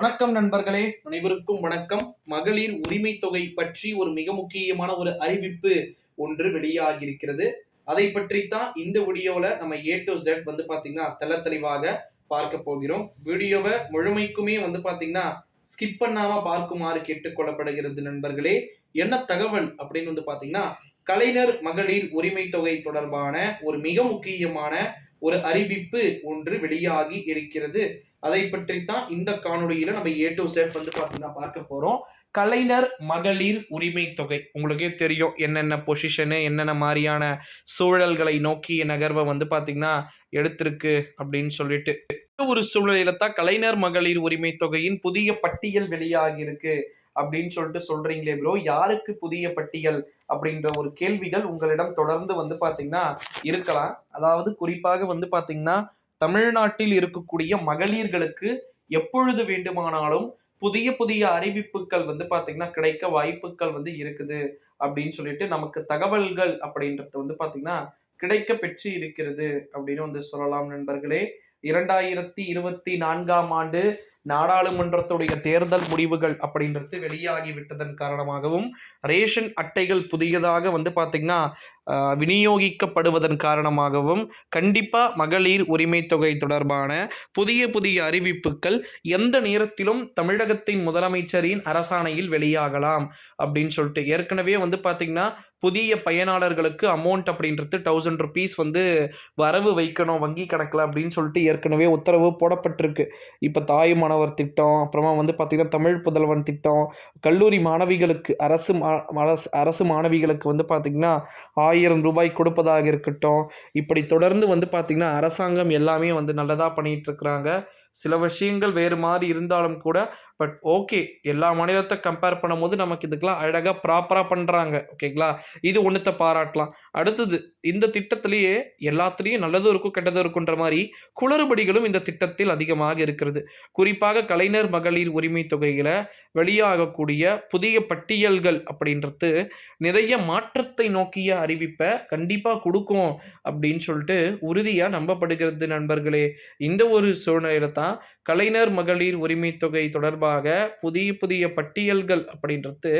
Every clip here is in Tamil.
வணக்கம் நண்பர்களே. அனைவருக்கும் வணக்கம். மகளிர் உரிமை தொகை பற்றி ஒரு மிக முக்கியமான ஒரு அறிவிப்பு ஒன்று வெளியாகி இருக்கிறது அதை பற்றி தான் இந்த வீடியோவில் நம்ம ஏ டு ஜெட் வந்து பார்த்தீங்கன்னா தெள்ள தெளிவாக பார்க்க போகிறோம். வீடியோவை முழுமைக்குமே வந்து பார்த்தீங்கன்னா ஸ்கிப் பண்ணாமல் பார்க்குமாறு கேட்டுக்கொள்ளப்படுகிறது நண்பர்களே. என்ன தகவல் அப்படின்னு வந்து பார்த்தீங்கன்னா கலைஞர் மகளிர் உரிமை தொகை தொடர்பான ஒரு மிக முக்கியமான ஒரு அறிவிப்பு ஒன்று வெளியாகி இருக்கிறது. அதை பற்றி தான் இந்த காணொலியில நம்ம ஏ டு செட் வந்து பார்த்தீங்கன்னா பார்க்க போறோம். கலைஞர் மகளிர் உரிமை தொகை. உங்களுக்கே தெரியும் என்னென்ன பொசிஷனு என்னென்ன மாதிரியான சூழல்களை நோக்கி நகர்வை வந்து பார்த்தீங்கன்னா எடுத்திருக்கு அப்படின்னு சொல்லிட்டு. ஒரு சூழலில தான் கலைஞர் மகளிர் உரிமை தொகையின் புதிய பட்டியல் வெளியாகி இருக்கு அப்படின்னு சொல்லிட்டு சொல்றீங்களே ப்ரோ யாருக்கு புதிய பட்டியல் அப்படின்ற ஒரு கேள்விகள் உங்களிடம் தொடர்ந்து வந்து பாத்தீங்கன்னா இருக்கலாம். அதாவது குறிப்பாக வந்து பாத்தீங்கன்னா தமிழ்நாட்டில் இருக்கக்கூடிய மகளிர்களுக்கு எப்பொழுது வேண்டுமானாலும் புதிய புதிய அறிவிப்புகள் வந்து பாத்தீங்கன்னா கிடைக்க வாய்ப்புகள் வந்து இருக்குது அப்படின்னு சொல்லிட்டு நமக்கு தகவல்கள் அப்படின்றது வந்து பாத்தீங்கன்னா கிடைக்க பெற்று இருக்கிறது அப்படின்னு வந்து சொல்லலாம் நண்பர்களே. இரண்டாயிரத்தி இருபத்தி நான்காம் ஆண்டு நாடாளுமன்றத்துடைய தேர்தல் முடிவுகள் அப்படின்றது வெளியாகி விட்டதன் காரணமாகவும் ரேஷன் அட்டைகள் புதியதாக வந்து பார்த்திங்கன்னா விநியோகிக்கப்படுவதன் காரணமாகவும் கண்டிப்பாக மகளிர் உரிமை தொகை தொடர்பான புதிய புதிய அறிவிப்புகள் எந்த நேரத்திலும் தமிழகத்தின் முதலமைச்சரின் அரசாணையில் வெளியாகலாம் அப்படின்னு சொல்லிட்டு ஏற்கனவே வந்து பார்த்திங்கன்னா புதிய பயனாளர்களுக்கு அமௌண்ட் அப்படின்றது தௌசண்ட் ருபீஸ் வந்து வரவு வைக்கணும் வங்கி கணக்கில் அப்படின்னு சொல்லிட்டு ஏற்கனவே உத்தரவு போடப்பட்டிருக்கு. இப்போ தாயுமான மாணவர் திட்டம் அப்புறமா வந்து பார்த்திங்கன்னா தமிழ் புதல்வன் திட்டம் கல்லூரி மாணவிகளுக்கு அரசு அரசு மாணவிகளுக்கு வந்து பார்த்திங்கன்னா ஆயிரம் ரூபாய் கொடுப்பதாக இருக்கட்டும். இப்படி தொடர்ந்து வந்து பார்த்திங்கன்னா அரசாங்கம் எல்லாமே வந்து நல்லதாக பண்ணிகிட்ருக்குறாங்க சில விஷயங்கள் வேறு மாதிரி இருந்தாலும் கூட பட் ஓகே எல்லா மாநிலத்தை கம்பேர் பண்ணும்போது நமக்கு இதுக்கெல்லாம் அழகாக ப்ராப்பராக பண்ணுறாங்க ஓகேங்களா இது ஒன்றுத்தை பாராட்டலாம். அடுத்தது இந்த திட்டத்திலேயே எல்லாத்துலேயும் நல்லதும் இருக்கும் கெட்டதும் இருக்குன்ற மாதிரி குளறுபடிகளும் இந்த திட்டத்தில் அதிகமாக இருக்கிறது. குறிப்பாக கலைஞர் மகளிர் உரிமை தொகையில் வெளியாகக்கூடிய புதிய பட்டியல்கள் அப்படின்றது நிறைய மாற்றத்தை நோக்கிய அறிவிப்பை கண்டிப்பாக கொடுக்கும் அப்படின்னு சொல்லிட்டு உறுதியாக நம்பப்படுகிறது நண்பர்களே. இந்த ஒரு சூழ்நிலையில தான் கலைஞர் மகளிர் உரிமை தொகை தொடர்பாக புதிய புதிய பட்டியல்கள் அப்படின்றது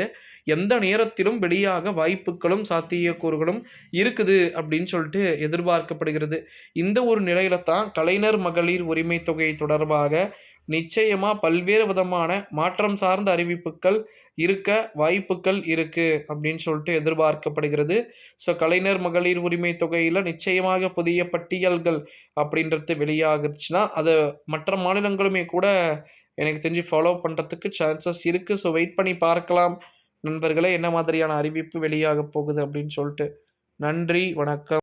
எந்த நேரத்திலும் வெளியாக வாய்ப்புகளும் சாத்தியக்கூறுகளும் இருக்குது அப்படின்னு சொல்லிட்டு எதிர்பார்க்கப்படுகிறது. இந்த ஒரு நிலையில தான் கலைஞர் மகளிர் உரிமை தொகை தொடர்பாக நிச்சயமாக பல்வேறு விதமான மாற்றம் சார்ந்த அறிவிப்புகள் இருக்க வாய்ப்புகள் இருக்குது அப்படின்னு சொல்லிட்டு எதிர்பார்க்கப்படுகிறது. ஸோ கலைஞர் மகளிர் உரிமை தொகையில் நிச்சயமாக புதிய பட்டியல்கள் அப்படின்றது வெளியாகிருச்சுன்னா அதை மற்ற மாநிலங்களுமே கூட எனக்கு தெரிஞ்சு ஃபாலோ பண்ணுறதுக்கு சான்சஸ் இருக்குது ஸோ வெயிட் பண்ணி பார்க்கலாம். நண்பர்களே என்ன மாதிரியான அறிவிப்பு வெளியாக போகுது அப்படின்னு சொல்லிட்டு. நன்றி வணக்கம்.